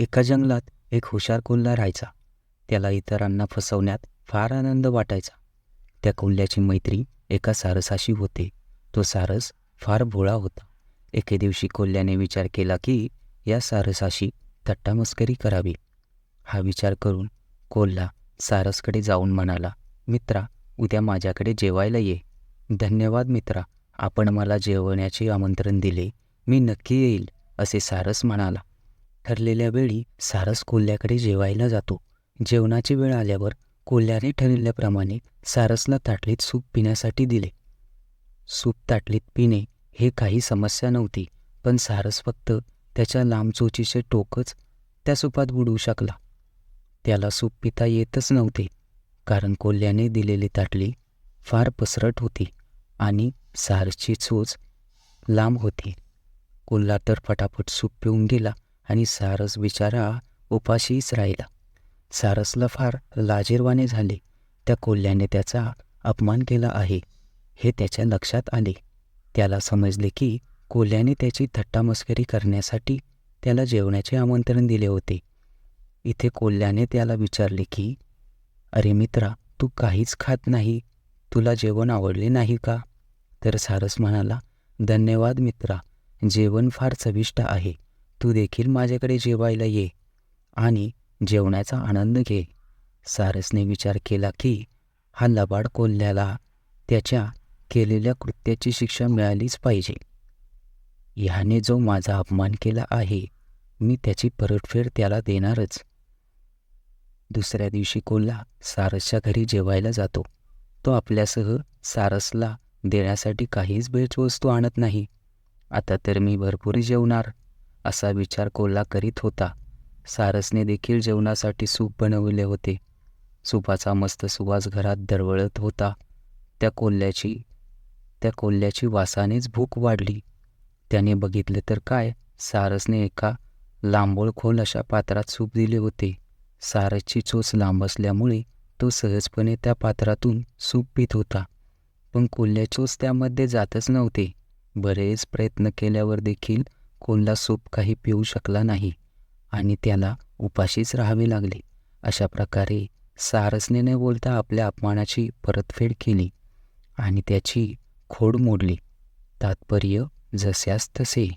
एका जंगलात एक हुशार कोल्हा राहायचा. त्याला इतरांना फसवण्यात फार आनंद वाटायचा. त्या कोल्ह्याची मैत्री एका सारसाशी होते. तो सारस फार भोळा होता. एके दिवशी कोल्ह्याने विचार केला की या सारसाशी थट्टामस्करी करावी. हा विचार करून कोल्हा सारसकडे जाऊन म्हणाला मित्रा उद्या माझ्याकडे जेवायला ये. धन्यवाद मित्रा आपण मला जेवण्याचे आमंत्रण दिले. मी नक्की येईल असे सारस म्हणाला. ठरलेल्या वेळी सारस कोल्ह्याकडे जेवायला जातो. जेवणाची वेळ आल्यावर कोल्ह्याने ठरवल्याप्रमाणे सारसला ताटलीत सूप पिण्यासाठी दिले. सूप ताटलीत पिणे हे काही समस्या नव्हती पण सारस फक्त त्याच्या लांबचोचीचे टोकच त्या सुपात बुडवू शकला. त्याला सूप पिता येतच नव्हते कारण कोल्ह्याने दिलेली ताटली फार पसरट होती आणि सारसची चोच लांब होती. कोल्हा तर फटाफट सूप पिऊन गेला आणि सारस बिचारा उपाशीच राहिला. सारसला फार लाजीरवाने झाले. त्या कोल्ह्याने त्याचा अपमान केला आहे. हे त्याच्या लक्षात आले. त्याला समजले की कोल्ह्याने त्याची थट्टामस्करी करण्यासाठी त्याला जेवण्याचे आमंत्रण दिले होते. इथे कोल्ह्याने त्याला विचारले की अरे मित्रा तू काहीच खात नाही. तुला जेवण आवडले नाही का? तर सारस म्हणाला धन्यवाद मित्रा. जेवण फार चविष्ट आहे. तू देखील माझ्याकडे जेवायला ये आणि जेवणाचा आनंद घे. सारसने विचार केला की हा लबाड कोल्ह्याला त्याच्या केलेल्या कृत्याची शिक्षा मिळालीच पाहिजे. ह्याने जो माझा अपमान केला आहे मी त्याची परतफेड त्याला देणारच. दुसऱ्या दिवशी कोल्हा सारसच्या घरी जेवायला जातो. तो आपल्यासह सारसला देण्यासाठी काहीच भेटवस्तू आणत नाही. आता तर मी भरपूर जेवणार. असा विचार कोल्हा करीत होता. सारसने देखील जेवणासाठी सूप बनवले होते. सुपाचा मस्त सुवास घरात दरवळत होता. त्या कोल्ह्याची त्या कोल्ह्याची वासानेच भूक वाढली. त्याने बघितले तर काय सारसने एका लांबोळ खोल अशा पात्रात सूप दिले होते. सारसची चोच लांब असल्यामुळे तो सहजपणे त्या पात्रातून सूप पित होता. पण कोल्ह्याचोच त्यामध्ये जातच नव्हते. बरेच प्रयत्न केल्यावर देखील कोल्हा सूप काही पिऊ शकला नाही आणि त्याला उपाशीच राहावे लागले. अशा प्रकारे सारसने न बोलता आपल्या अपमानाची परतफेड केली आणि त्याची खोड मोडली. तात्पर्य जस्यास तसे.